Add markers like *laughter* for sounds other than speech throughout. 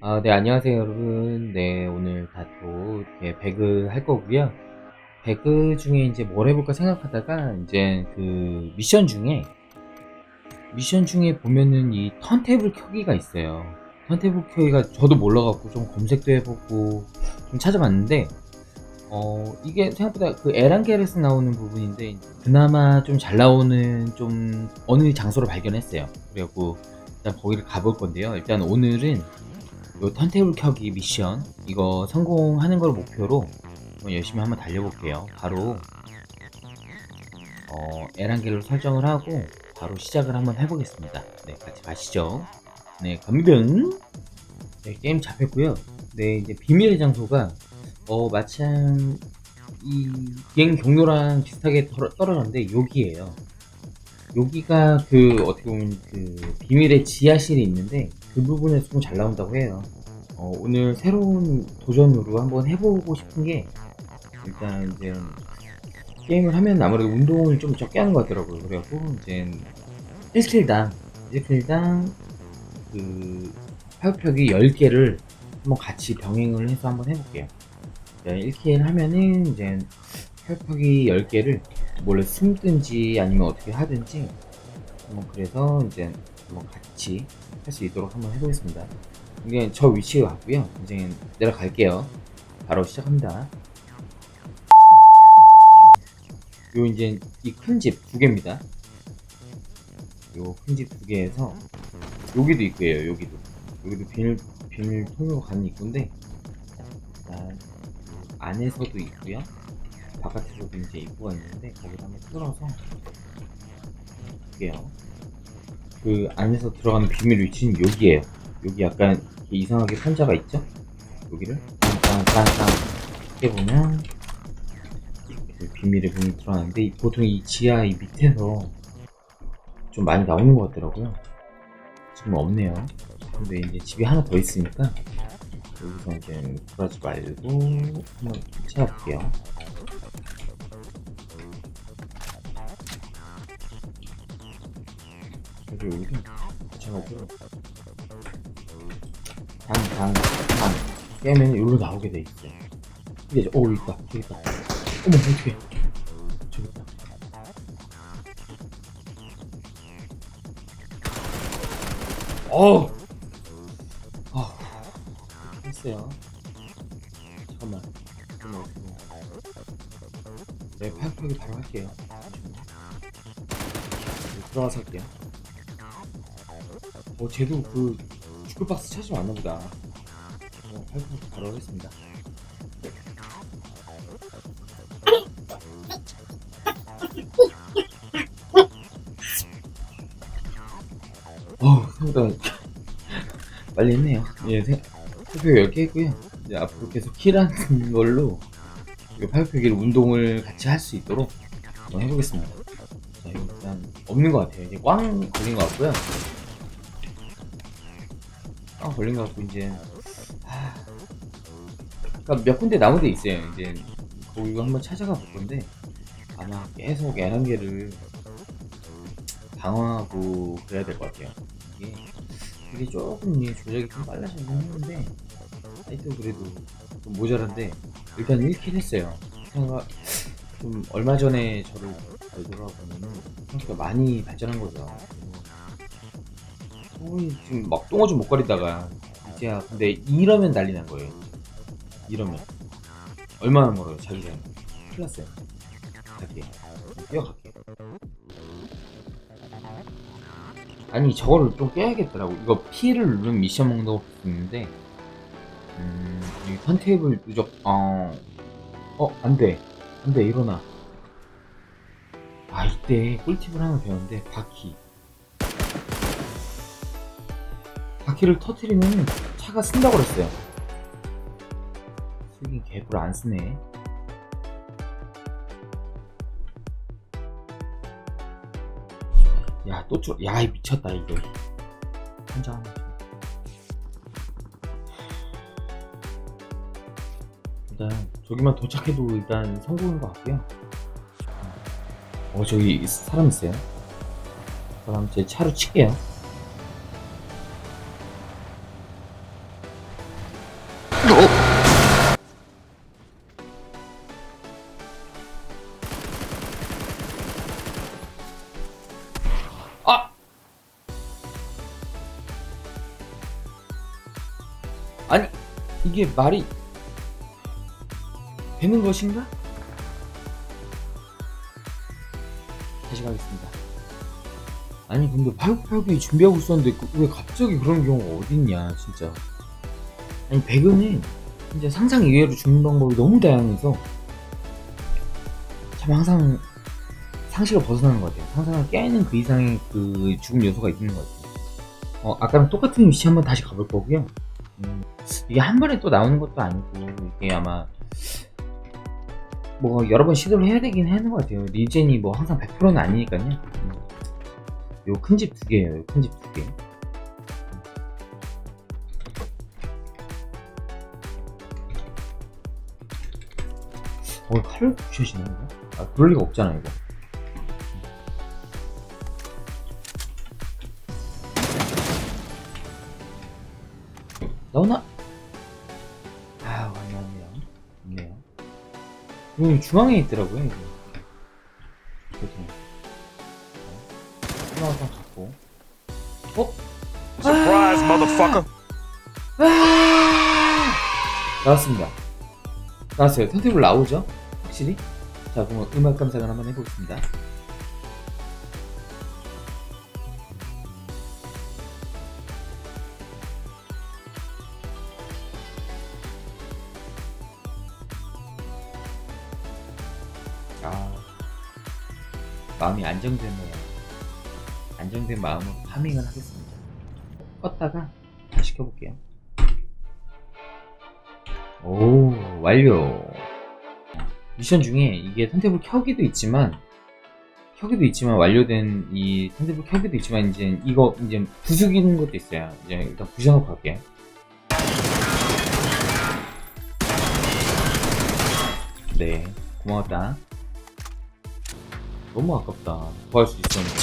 아, 네, 안녕하세요, 여러분. 네, 오늘 다또 이렇게 배그 할 거고요. 배그 중에 이제 뭘 해볼까 생각하다가 이제 그 미션 중에 미션 중에 보면은 이 턴테이블 켜기가 있어요. 턴테이블 켜기가 저도 몰라갖고 좀 검색도 해보고 좀 찾아봤는데 어 이게 생각보다 그 에란겔에서 나오는 부분인데 그나마 좀 잘 나오는 좀 어느 장소를 발견했어요. 그래갖고 일단 거기를 가볼 건데요. 일단 오늘은 요 턴테이블 켜기 미션 이거 성공하는 걸 목표로 열심히 한번 달려볼게요. 바로 어, 에란겔로 설정을 하고 바로 시작을 한번 해보겠습니다. 네, 같이 가시죠. 네, 갑니다. 네, 게임 잡혔고요. 네, 이제 비밀의 장소가 어 마침 이 비행 경로랑 비슷하게 떨어- 떨어졌는데 여기에요. 여기가 그 어떻게 보면 그 비밀의 지하실이 있는데 그 부분에서 좀 잘 나온다고 해요. 어, 오늘 새로운 도전으로 한번 해보고 싶은 게 일단 이제 게임을 하면 아무래도 운동을 좀 적게 하는 것 같더라고요. 그래갖고 이제 1킬당 1킬당 그 팔굽혀기 10개를 한번 같이 병행을 해서 한번 해볼게요. 1킬 하면은 이제 팔굽혀기 10개를 몰래 숨든지 아니면 어떻게 하든지 뭐 그래서 이제 한번 같이 할 수 있도록 한번 해보겠습니다. 이게 저 위치에 왔고요. 이제 내려갈게요. 바로 시작합니다. 요 이제 이 큰 집 두 개입니다. 요 큰 집 두 개에서 여기도 있고요. 여기도 여기도 비밀 비밀 통로 가는 입구인데 일단 안에서도 있고요. 바깥에서도 이제 입구가 있는데 거기를 한번 뚫어서 볼게요. 그 안에서 들어가는 비밀 위치는 여기에요. 여기 약간 이상하게 판자가 있죠? 여기를 짠짠짠짠 이렇게 보면 그 비밀의 문이 들어가는데 이- 보통 이 지하 이 밑에서 좀 많이 나오는 것 같더라고요. 지금 없네요. 근데 이제 집이 하나 더 있으니까 여기서 이제 굴하지 말고 한번 찾아볼게요. 여기 여기도 붙여가지고 당당당 깨면 여기로 나오게 돼 있어. 이게 어 여기 있다 저기 있다. 어머 어떡해 저기 있다. 어우 아우 했어요. 잠깐만 어떻게 네 팔팔이 바로 할게요. 여기 들어가서 할게요. 어, 쟤도 그 축구박스 찾으면 왔나 보다. 어, 팔팔이 바로 하겠습니다. 어, 생각보다 *laughs* 빨리 했네요. 예, 생- 팔팔이 10개 했고요. 이제 앞으로 계속 킬하는 걸로 이 팔팔기를 운동을 같이 할 수 있도록 한번 해보겠습니다. 자, 일단 없는 것 같아요. 이제 꽝 걸린 것 같고요. 꽝 걸린 것 같고 이제 하... 그러니까 몇 군데 나온 데 있어요. 이제 거기 한번 찾아가 볼 건데 아마 계속 애란개를 방어하고 그래야 될 것 같아요. 이게 이게 조금 이게 조작이 좀 빨라지긴 했는데 하여튼 그래도 좀 모자란데 일단 1킬 했어요. 생각 좀 얼마 전에 저를 잘 돌아보면은 생각보다 많이 발전한 거죠. 거의 지금 막 똥어 좀 못 가리다가 이제야 근데 이러면 난리 난 거예요. 이러면 얼마나 멀어요 자기 장 큰일 났어요. 갈게요. 뛰어갈게요. 아니 저거를 좀 깨야겠더라고. 이거 P를 누르면 미션 먹는 거 있는데 음, 이 턴테이블 누적 어, 어, 안 돼. 안 돼, 일어나. 아, 이때 꿀팁을 하나 배웠는데, 바퀴. 바퀴를 터트리면 차가 쓴다고 그랬어요. 쓰긴 개불 안 쓰네. 야, 또 줄, 야, 이 미쳤다, 이거. 거. 일단 저기만 도착해도 일단 성공인 것 같고요. 어 저기 사람 있어요. 그럼 제 차로 칠게요. 아! 아니, 이게 말이 되는 것인가? 다시 가겠습니다. 아니, 근데 팔굽혀펴기 준비하고 있었는데, 그- 왜 갑자기 그런 경우가 어딨냐, 진짜. 아니, 배그는 진짜 상상 이외로 죽는 방법이 너무 다양해서, 참 항상 상식을 벗어나는 것 같아요. 상상을 깨는 그 이상의 그 죽음 요소가 있는 것 같아요. 어, 아까랑 똑같은 위치 한번 다시 가볼 거고요. 음, 이게 한 번에 또 나오는 것도 아니고, 이게 아마, 뭐, 여러 번 시도를 해야 되긴 하는 것 같아요. 리젠이 뭐 항상 100%는 아니니까요. 음. 요큰 집 두 개예요, 큰집 두 개. 어, 칼을 부셔지는 거? 아, 그럴 리가 없잖아, 이거. 여기 중앙에 있더라고요, 이거. 그렇죠. 하나만 갖고. 어? Surprise, motherfucker. 아! 나왔습니다. 나왔어요. 턴테이블 나오죠? 확실히? 자, 그럼 음악 감상을 한번 해보겠습니다. 아, 마음이 안정되네요. 안정된 마음으로 파밍을 하겠습니다. 껐다가 다시 켜볼게요. 오, 완료. 미션 중에 이게 턴테이블 켜기도 있지만, 켜기도 있지만, 완료된 이 턴테이블 켜기도 있지만, 이제 이거, 이제 부수기는 것도 있어요. 이제 일단 부셔놓고 갈게요. 네, 고마웠다. 너무 아깝다. 구할 수 있었는데.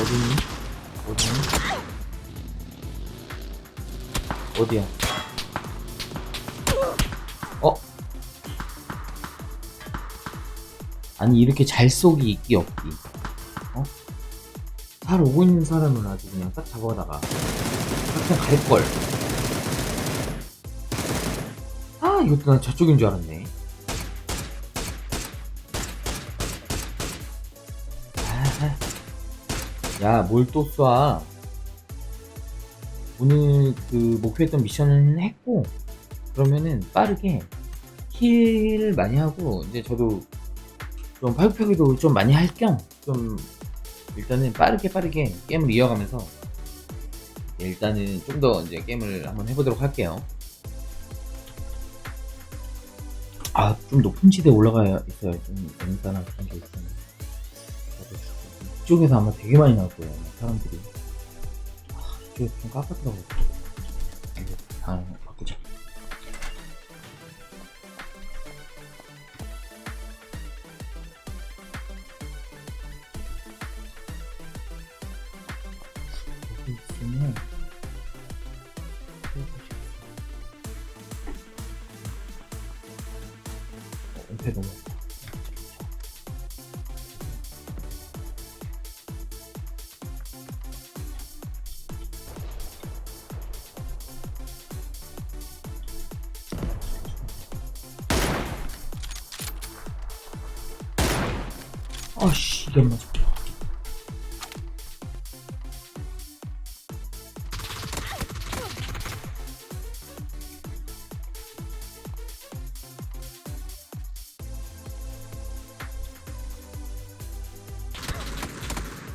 어디니? 어디니? 어디야? 어? 아니 이렇게 잘 쏘기 있기 없기 어? 잘 오고 있는 사람은 아주 그냥 딱 잡아다가 그냥 갈걸 아 이것도 난 저쪽인 줄 알았네 야 뭘 또 쏴? 오늘 그 목표했던 미션은 했고 그러면은 빠르게 힐을 많이 하고 이제 저도 좀 팔굽혀기도 좀 많이 할 겸 좀 일단은 빠르게 빠르게 게임을 이어가면서 일단은 좀 더 이제 게임을 한번 해보도록 할게요. 아 좀 높은 지대에 올라가야 있어야 좀 재밌다나 그런 게 있었는데 이쪽에서 아마 되게 많이 나올 거예요 사람들이 아, 이쪽에 좀 깎았더라고요. 이 아씨 이게 안 맞아.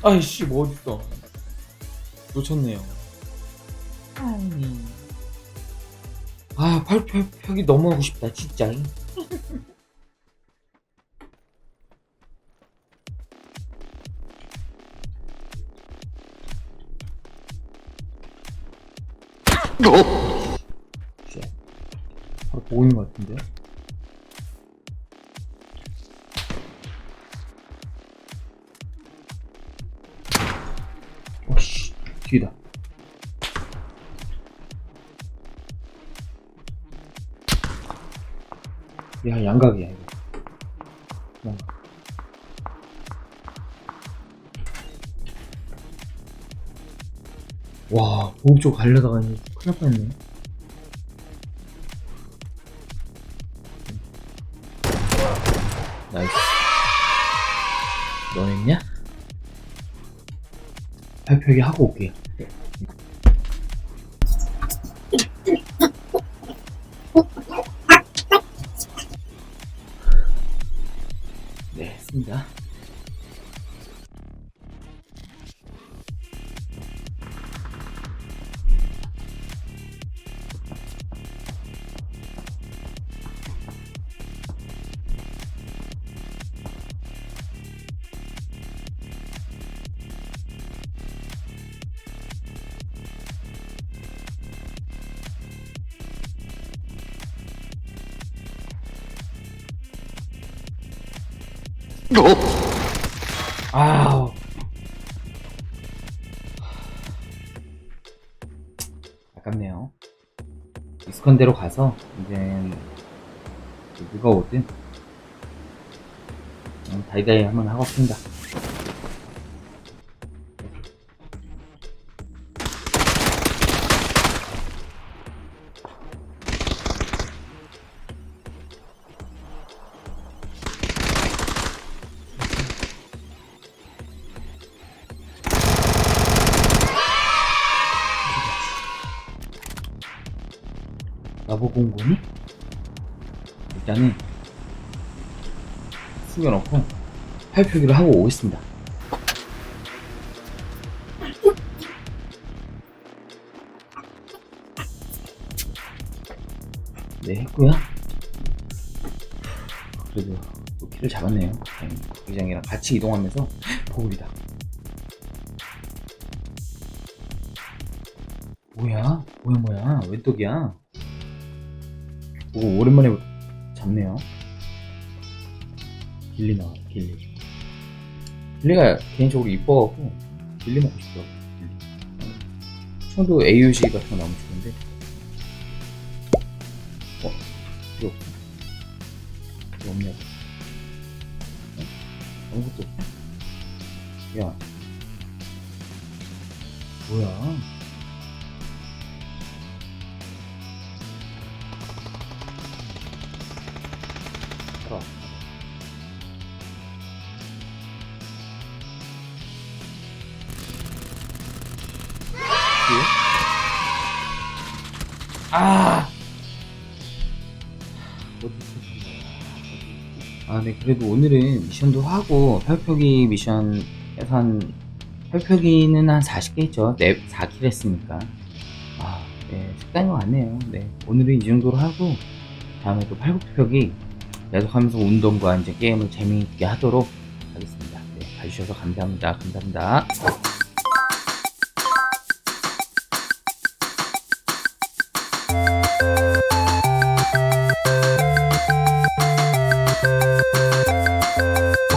아이씨 뭐 어딨어. 놓쳤네요. 아니. 아 팔펴기 너무 하고 싶다 진짜 *laughs* 그 거 보인 것 같은데. 오씨 뒤다 야 양각이야 이거 양각 와, 보급 쪽 가려다가 큰일 날 뻔했네. 너 했냐? 발표기 하고 올게요. 아우. 아깝네요. 익숙한 데로 가서, 이제, 누가 오든, 다이다이 한번 하고 싶습니다. 마보공군이? 일단은, 숨겨놓고, 발표기를 하고 오겠습니다. 네, 했고요. 그래도 또 키를 잡았네요. 부기장이랑 같이 이동하면서 보급이다. 뭐야? 뭐야 뭐야? 웬 떡이야? 오 오랜만에 잡네요. 길리 나와 길리. 길리가 개인적으로 이뻐갖고 길리 먹고 싶더라고. 길리. 총도 AUG 같은 거 나오면 좋은데. 어? 필요 없어? 필요 없냐고. 어? 아무것도 없어. 야. 뭐야? 뒤에? 아! 아, 네, 그래도 오늘은 미션도 하고, 펼표기 미션에서 한, 펼표기는 한 40개 했죠. 네, 4킬 했으니까. 아, 네, 식단인 것 같네요. 네, 오늘은 이 정도로 하고, 다음에 또 팔굽혀펴기 계속하면서 운동과 이제 게임을 재미있게 하도록 하겠습니다. 네, 봐주셔서 감사합니다. 감사합니다.